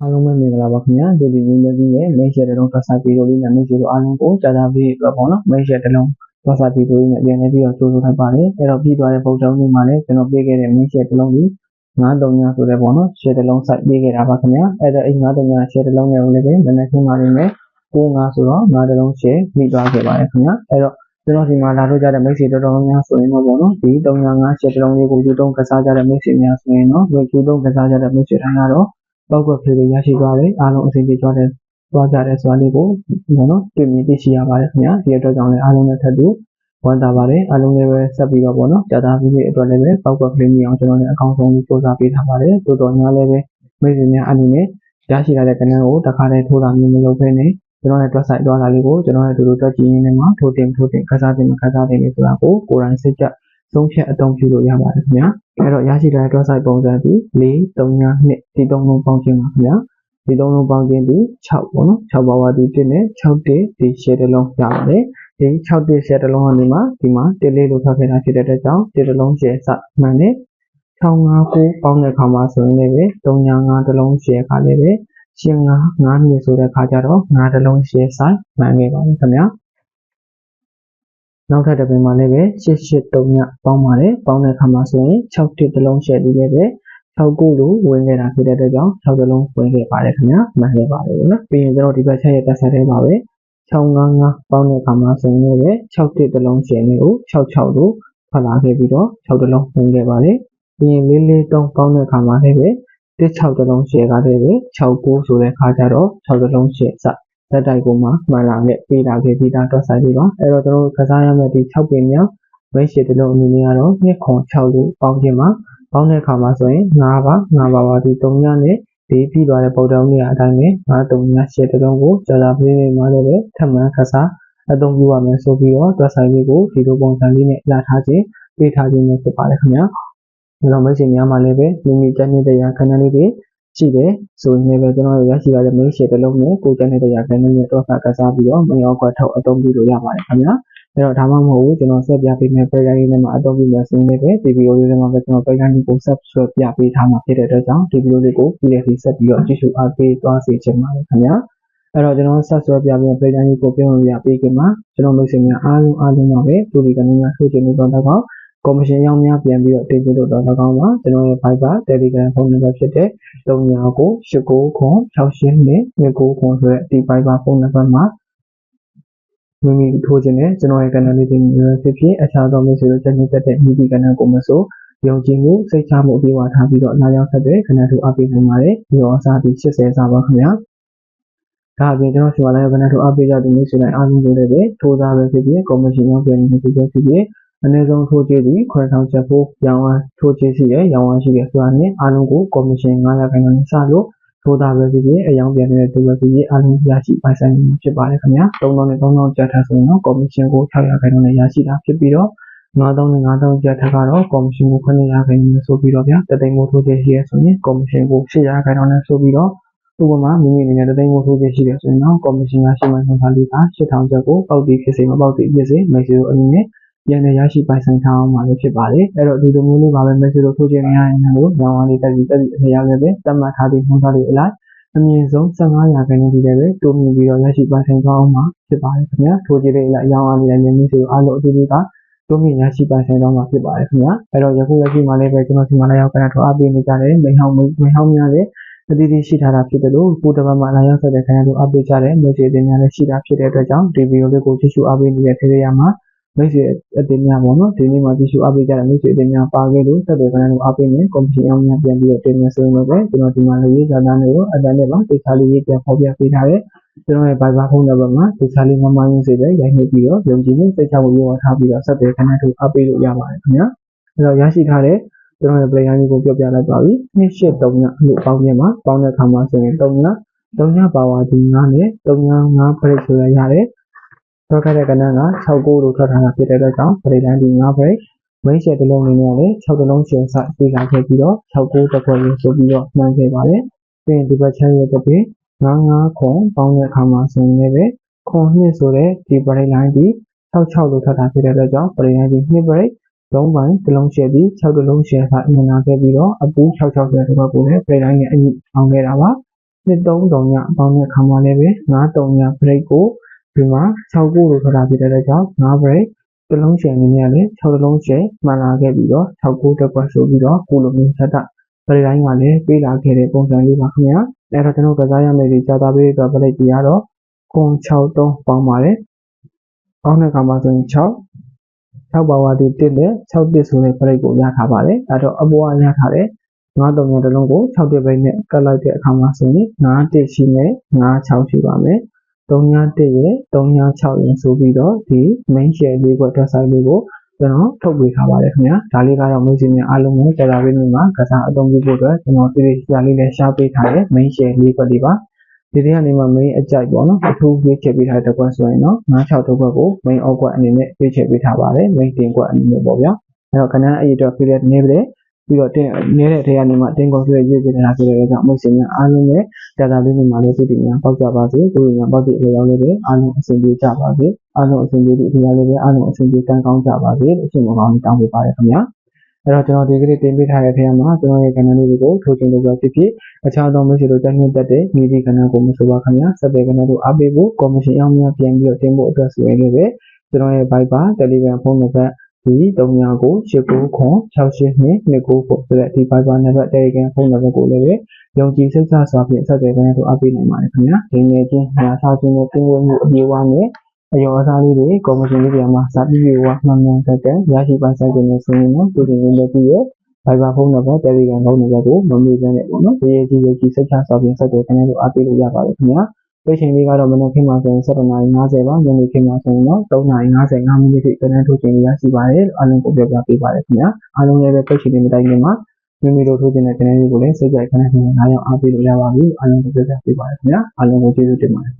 အားလုံးပဲမင်္ဂလာပါခင်ဗျာဒီဒီမျိုးမျိုးကြီးရဲ့မိတ်ဆွေတစ်လုံးပတ်သက်ပြီးတော့လေးနဲ့မိတ်ဆွေတို့အားလုံးကိုကြာသာပြီးအတွက်ပေါ့နော်မိတ်ဆွေတစ်လုံးပတ်သက်ပြီးတော့လေးနဲ့ပြန်နေပြီးတော့ကြိုးဆိုထားပါတယ်အဲ့တော့ပြီးသွားတဲ့ပုံစံမျိုးမှာလည်းကျွန်တော်ပြေးခဲ့တဲ့မိတ်ဆွေတစ်လုံးကြီး93ညဆိုတဲ့ပေါ့နော်ရှယ်တစ်လုံးစိုက်ပြေးခဲ့တာပါခင်ဗျာအဲ့တော့အဲ့93ညရှယ်တစ်လုံးနဲ့လည်းပဲနည်းနည်းခင်းပါလိမ့်မယ်95ဆိုတော့9တစ်လုံးရှယ်မိသွားခဲ့ပါတယ်ခင်ဗျာအဲ့တော့ကျွန်တော်ဒီမှာလာလို့ကြတဲ့မိတ်ဆွေတော်တော်များများဆိုရင်တော့ပေါ့နော်ဒီ305ရှယ်တစ်လုံးလေးကိုယူတုံးကစားကြတဲ့မိတ်ဆွေများဆိုရင်တော့ယူတုံးကစားကြတဲ့မိတ်ဆွေတိုင်းကတော့ ပောက်ကွက်ဖေးလေးရရှိသွားတယ်အားလုံးအဆင်ပြေကြတယ်သွားကြတယ်ဆိုတာလေးကိုပေါ့နော်တွေ့မြင်သိရှိရပါတယ်ခင်ဗျာဒီအတွက်ကြောင့်လည်းအားလုံးနဲ့ထပ်တူဝန်တာပါတယ်အားလုံးလည်းပဲဆက်ပြီးတော့ပေါ့နော်ကြာတာပြီးတဲ့အတွက်လည်းပဲပောက်ကွက်ဖေးမြင်အောင်ကျွန်တော်လည်းအကောင်းဆုံးစူးစမ်းပေးထားပါတယ်တိုးတော်များလည်းပဲမိတ်ဆွေများအနေနဲ့ရရှိလာတဲ့ကဏ္ဍကိုတစ်ခါတည်းထိုးတာမျိုးမလုပ်ဘဲနဲ့ကျွန်တော်ရဲ့ web site သွားလာလေးကိုကျွန်တော်ရဲ့တူတူတွက်ကြည့်ရင်းနဲ့မှထိုးတင်ထိုးတင်ခန်းစားတင်ခန်းစားတင်လေးဆိုတာကိုကိုယ်တိုင်စိတ်ကြ ဆုံးဖြတ်အသုံးပြုလို့ရပါတယ်ခင်ဗျာအဲ့တော့ရရှိတဲ့ web site ပုံစံဒီ4 3 2ဒီသုံးလုံးပေါင်းခြင်းပါခင်ဗျာဒီသုံးလုံးပေါင်းခြင်းဒီ6ပေါ့နော်6ပါဝါဒီ1နဲ့6တစ်ဒီ share တစ်လုံးရပါတယ်ဒီ6တစ် share တစ်လုံးကနေမှဒီမှာတစ်လေးလို့ထွက်ခဲ့တာဖြစ်တဲ့အတွက်ကြောင့်တစ်တစ်လုံး share စမှန်တယ်659ပေါင်းတဲ့အခါမှာဆိုရင်လည်း395တစ်လုံး share ခါလည်းပဲရှင်း9 9နှစ်ဆိုတဲ့ခါကျတော့9တစ်လုံး share size မှန်ခဲ့ပါတယ်ခင်ဗျာ နောက်ထပ်တစ်ပင်မှာလည်းပဲ883ညပေါင်းပါတယ်ပေါင်းတဲ့အခါမှာဆိုရင်6တစ်တစ်လုံး share ပြီးလည်းပဲ6ခုလို့ဝင်ခဲ့တာဖြစ်တဲ့အတွက်ကြောင့်6တစ်လုံးဝင်ခဲ့ပါတယ်ခင်ဗျာမှန်ခဲ့ပါတယ်နော်ပြီးရင်ကျွန်တော်ဒီဘက်ချက်ရဲ့တက်ဆက်ထဲမှာပဲ655ပေါင်းတဲ့အခါမှာဆိုရင်လည်း6တစ်တစ်လုံး share နဲ့ကို66လို့ဖလာခဲ့ပြီးတော့6တစ်လုံးဝင်ခဲ့ပါတယ်ပြီးရင်443ပေါင်းတဲ့အခါမှာလည်းပဲ16တလုံး share ကားတဲ့ပဲ69ဆိုတဲ့ခါကျတော့6တလုံး share စ ဇက်တိုက်ကိုမှမှန်လာခဲ့ပေးလာခဲ့ပြီးသားတော့ဆိုင်လေးပါအဲ့တော့ကျွန်တော်ကစားရမယ့်ဒီ6ပင်မြောက်မိတ်ရှည်တလုံးအနေနဲ့ကတော့2ခွန်6လို့ပေါင်းခြင်းမှာပေါင်းတဲ့အခါမှာဆိုရင်9ပါ9ပါပါဒီ3ညနဲ့ဒီပြီးသွားတဲ့ပုံတောင်းတွေအတိုင်းပဲ9 3ည share တလုံးကိုကြာလာပေးနေမှလည်းပဲထပ်မံခစားအသုံးပြုရမယ်ဆိုပြီးတော့တွက်ဆိုင်လေးကိုဒီလိုပုံစံလေးနဲ့ရထားခြင်းပေးထားခြင်းပဲဖြစ်ပါတယ်ခင်ဗျာကျွန်တော်မိတ်ဆွေများမှလည်းပဲမိမိကြတဲ့တရားခဏလေးတွေ ရှိတယ်ဆိုရင်လည်းကျွန်တော်ရရှိလာတဲ့ mail share တစ်လုံးနဲ့ကိုကြတဲ့တရားခဏလေးနဲ့တော့ကစားပြီးတော့မရောက်ခွက်ထုတ်အသုံးပြုလို့ရပါတယ်ခင်ဗျာအဲ့တော့ဒါမှမဟုတ်ဘူးကျွန်တော်ဆက်ပြပေးမယ်ပရိသတ်လေးနဲ့မှအသုံးပြုမယ်ဆိုရင်လည်းဒီဗီဒီယိုလေးထဲမှာပဲကျွန်တော်ပရိသတ်လေးကို subscribe ပြပေးထားမှာဖြစ်တဲ့အတွက်ကြောင့်ဒီဗီဒီယိုလေးကိုပြီးရပြီးဆက်ပြီးတော့ကြည့်ရှုအားပေးသွားစေချင်ပါတယ်ခင်ဗျာအဲ့တော့ကျွန်တော်ဆက်ဆွဲပြပေးပြည်တိုင်းကိုပြောလို့ရပေးခင်မှာကျွန်တော်မိတ်ဆွေများအားလုံးအားလုံးပါပဲဒီဒီကနေများဆိုချင်လို့တော့တော့ ကော်မရှင်ရောက်များပြန်ပြီးတော့တင်ပြလို့တော့၎င်းပါကျွန်တော်ရဲ့ Viber Telegram ဖုန်းနံပါတ်ဖြစ်တဲ့399899 682 29ခွန်ဆိုတဲ့ဒီ Viber ဖုန်းနံပါတ်မှာမိမိထိုးခြင်းနဲ့ကျွန်တော်ရဲ့ channel လေးတွေဖြစ်ဖြစ်အခြားသောမိတ်ဆွေတို့ချက်ချင်းတက်တဲ့မိဒီ channel ကိုမဆိုယုံကြည်မှုစိတ်ချမှုအပြည့်အဝထားပြီးတော့လာရောက်ဆက်တဲ့ channel တို့အပိနိုင်ပါတယ်ဒီရောအစားဒီ80စာပါခင်ဗျာဒါအပြင်ကျွန်တော်ဆီမှာလည်း channel တို့အပိကြတဲ့မိတ်ဆွေတိုင်းအားလုံးကိုလည်းပဲထိုးသားပဲဖြစ်ဖြစ် commission ရောက်ပြန်နေဖြစ်ဖြစ်ဖြစ် အနည်းဆုံးထိုးကြေးသည်9000ကျပ်ဖို့ရောင်းအားထိုးကြေးရှိတယ်ရောင်းအားရှိတယ်ဆိုတာနဲ့အားလုံးကိုကော်မရှင်900ခန့်နဲ့စလို့ထိုးတာပဲဖြစ်ဖြစ်အယောင်ပြန်တဲ့တူပဲဖြစ်ဖြစ်အားလုံးရရှိပိုင်ဆိုင်မှုဖြစ်ပါတယ်ခင်ဗျာ3000နဲ့3000ကျပ်ထပ်ဆိုရင်တော့ကော်မရှင်ကို600ခန့်နဲ့ရရှိတာဖြစ်ပြီးတော့9000နဲ့9000ကျပ်ထက်ကတော့ကော်မရှင်ကို900ခန့်နဲ့ဆိုပြီးတော့ဗျာတသိန်းမို့ထိုးကြေးရှိရဆိုရင်ကော်မရှင်ကို800ခန့်နဲ့ဆိုပြီးတော့ဥပမာမိမိအနေနဲ့တသိန်းမို့ထိုးကြေးရှိတယ်ဆိုရင်တော့ကော်မရှင်ရရှိမှဆုံးထားလေးက8000ကျပ်ကိုပေါက်ပြီးဖြစ်စေမပေါက်ပြီးဖြစ်စေမိတ်ဆွေတို့အနေနဲ့ ပြန်လည်ရရှိပိုင်ဆိုင်ထားအောင်မှာလည်းဖြစ်ပါတယ်အဲ့တော့ဒီလိုမျိုးလေးပါပဲ message လို့ထုတ်ခြင်းမရရင်လည်းရောင်းဝါးလေးတက်ပြီးတက်ပြီးအထရလည်းပဲသတ်မှတ်ထားသည့်နှုန်းထားတွေအလိုက်အမြင့်ဆုံး15ရာခိုင်နှုန်းထိလည်းပဲတိုးမြင့်ပြီးတော့ရရှိပိုင်ဆိုင်ထားအောင်မှာဖြစ်ပါတယ်ခင်ဗျာထိုးကြည့်တဲ့အလိုက်ရောင်းဝါးလေးလည်းမြင့်မြင့်စီအားလုံးအတူတူကတိုးမြင့်ရရှိပိုင်ဆိုင်တော့မှာဖြစ်ပါတယ်ခင်ဗျာအဲ့တော့ယခုလက်ရှိမှာလည်းပဲကျွန်တော်ဒီမှာလည်းရောက်ကနေထောက်အပ်ပေးနေကြတယ်မိဟောင်းမိဟောင်းများလည်းအသီးသီးရှိထားတာဖြစ်တယ်လို့ကိုတပတ်မှလာရောက်ဆက်တဲ့ခံရလို့အပ်ပေးကြတယ်မျိုးချေတင်များလည်းရှိတာဖြစ်တဲ့အတွက်ကြောင့်ဒီဗီဒီယိုလေးကိုကြည့်ရှုအားပေးနေတဲ့ဖေးရမှာ မိတ်ဆွေအတင်များပေါ့နော်ဒီနေ့မှာကြည့်ရှုအားပေးကြတဲ့မိတ်ဆွေအတင်များပါခဲ့လို့ဆက်သွယ်ခဏလို့အားပေးမယ်ကွန်ပျူတာအောင်များပြန်ပြီးတော့တင်မယ်ဆိုရင်လည်းကျွန်တော်ဒီမှာလည်းရေးစာတမ်းတွေကိုအတန်းနဲ့ပါတေချာလေးရေးပြန်ဖော်ပြပေးထားတယ်ကျွန်တော်ရဲ့ Viber ဖုန်းနံပါတ်မှာတေချာလေးမမရင်းစေပဲရိုက်နှိပ်ပြီးတော့ယုံကြည်မှုစိတ်ချမှုရောထားပြီးတော့ဆက်သွယ်ခဏလို့အားပေးလို့ရပါတယ်ခင်ဗျာအဲ့တော့ရရှိထားတဲ့ကျွန်တော်ရဲ့ player လေးကိုပြောပြလိုက်ပါပြီ။နှစ်ရှစ်3ညလို့ပေါင်းပြမှာပေါင်းတဲ့အခါမှာဆိုရင်3ည3ညပါဝါဒီ9နဲ့3ည9 break ဆိုရရတယ် ထွက်ခဲ့တဲ့ကဏ္ဍက6ကိုလို့ထွက်ထားတာဖြစ်တဲ့အတွက်ကြောင့်ပရိဒန်းဒီ9ဘရိတ်မိတ်ရှယ်တစ်လုံးလေးနဲ့လည်း6တစ်လုံးရှယ်စပြေးလာခဲ့ပြီးတော့6ကိုတစ်ခွက်လေးဆိုပြီးတော့မှန်ခဲ့ပါတယ်။ပြီးရင်ဒီဘက်ချမ်းရဲ့တစ်ပေ99ခွန်ပေါင်းတဲ့အခါမှာဆိုရင်လည်းခွန်နှစ်ဆိုတဲ့ဒီပရိဒန်းဒီ66လို့ထွက်တာဖြစ်တဲ့အတွက်ကြောင့်ပရိဒန်းဒီ2ဘရိတ်လုံးပိုင်းတစ်လုံးရှယ်ပြီး6တစ်လုံးရှယ်စာအမြင်လာခဲ့ပြီးတော့အပူ66ဆိုတဲ့ဘက်ကိုလည်းပရိဒန်းရဲ့အညီအောင်ခဲ့တာပါ။230ညပေါင်းတဲ့အခါမှာလည်းပဲ93ည break ကို ဒီမှာ6ခုလို့ဆိုတာဖြစ်တဲ့အတွက်ကြောင့်9 break တစ်လုံးရှယ်အနေနဲ့လည်း6တစ်လုံးရှယ်မှန်လာခဲ့ပြီးတော့6ခုတက်ကွက်ဆိုပြီးတော့ကိုလိုမျိုးဆက်တာပရိတိုင်းကလည်းပေးလာခဲ့တဲ့ပုံစံလေးပါခင်ဗျာအဲ့တော့ကျွန်တော်ကစားရမယ့်ဒီကြာတာပေးအတွက်ပရိတ်ကြီးကတော့ခွန်63ပေါင်းပါတယ်ပေါင်းတဲ့အခါမှာဆိုရင်6 6ပါဝါဒီ1နဲ့6တစ်ဆိုတဲ့ပရိတ်ကိုရထားပါတယ်အဲ့တော့အပေါ်ကရထားတဲ့9တုံးတလုံးကို6တစ်ပိတ်နဲ့ကတ်လိုက်တဲ့အခါမှာဆိုရင်9တစ်ရှိနဲ့9 6ရှိပါမယ် 3ည1ရဲ့3ည6ရင်ဆိုပြီးတော့ဒီ main share လေးကိုတက်ဆိုင်လေးကိုကျွန်တော်ထုတ်ပေးထားပါတယ်ခင်ဗျာဒါလေးကတော့မျိုးစင်းများအားလုံးကိုကြာတာပေးနေမှာကစားအသုံးပြုဖို့အတွက်ကျွန်တော်ဒီရှာလေးနဲ့ရှားပေးထားတဲ့ main share လေးခွက်လေးပါဒီတွေကနေမှ main အကြိုက်ပေါ့နော်အထူးပေးချက်ပေးထားတဲ့ကွက်ဆိုရင်တော့96တော့ကွက်ကို main အောက်ကွက်အနေနဲ့ပေးချက်ပေးထားပါတယ် main တင်ကွက်အနေနဲ့ပေါ့ဗျာအဲ့တော့ခဏအရေးတော့ period နေပြီ ပြီးတော့တင်နေတဲ့ထဲကနေမှတင်ကုန်ဆိုရရွေးပြနေတာဆိုတဲ့ကြောင့်မိတ်ဆွေများအားလုံးနဲ့ကြာတာလေးနေမှာလည်းသူတည်များပေါက်ကြပါစေကိုယ်များပေါက်တဲ့အကြောင်းလေးပဲအားလုံးအဆင်ပြေကြပါစေအားလုံးအဆင်ပြေသည့်အရာလေးပဲအားလုံးအဆင်ပြေကံကောင်းကြပါစေလို့အရှင်မကောင်းတောင်းပေးပါရခင်ဗျာအဲ့တော့ကျွန်တော်ဒီကနေ့တင်ပေးထားတဲ့ထဲမှာကျွန်တော်ရဲ့ channel လေးကိုထိုးချင်လို့ပဲဖြစ်ဖြစ်အခြားသောမိတ်ဆွေတို့တက်နှစ်တက်တဲ့မိဒီ channel ကိုမဆိုပါခင်ဗျာစပယ် channel တို့အားပေးဖို့ commission အောင်များပြန်ပြီးတော့တင်ဖို့အတွက်ဆိုရင်လည်းပဲကျွန်တော်ရဲ့ Viber Telegram ဖုန်းနံပါတ် ဒီ3ကို89ခွန်68229ကိုဆိုတဲ့ဒီ Viber နံပါတ် Telegram ဖုန်းနံပါတ်ကိုလည်းပဲယုံကြည်စိတ်ချစွာဖြင့်ဆက်သွယ်ပေးလို့အားပေးနိုင်ပါတယ်ခင်ဗျာဒီနေ့ချင်းညာစားခြင်းနဲ့တင်ဝမှုအပြေအဝနဲ့အယောအစားလေးတွေကော်မရှင်လေးတွေမှာစာပြီးပြီးဝမှန်မှန်တက်တက်ရရှိပါဆိုင်ခြင်းနဲ့ဆိုရင်တော့ဒီနေ့လည်းပြီးရဲ့ Viber ဖုန်းနံပါတ် Telegram ဖုန်းနံပါတ်ကိုမမေ့ဘဲနဲ့ပေါ့နော်ဒီရေးကြီးရေးကြီးစိတ်ချစွာဖြင့်ဆက်သွယ်ပေးလို့အားပေးလို့ရပါတယ်ခင်ဗျာ ပြည့်ချိန်လေးကတော့မနက်ခင်းမှာဆိုရင်7:50ပါညနေခင်းမှာဆိုရင်တော့3:55မိနစ်ထိတန်းထုတ်ချိန်ရရှိပါတယ်အားလုံးကိုပြောပြပေးပါတယ်ခင်ဗျာအားလုံးလည်းပဲပြည့်ချိန်လေးမတိုင်ခင်မှာမိမိတို့ထုတ်တဲ့ channel လေးကိုလည်းစိတ်ကြိုက်ခဏခဏလာရောက်အားပေးလို့ရပါပြီအားလုံးကိုပြောပြပေးပါတယ်ခင်ဗျာအားလုံးကိုကျေးဇူးတင်ပါတယ်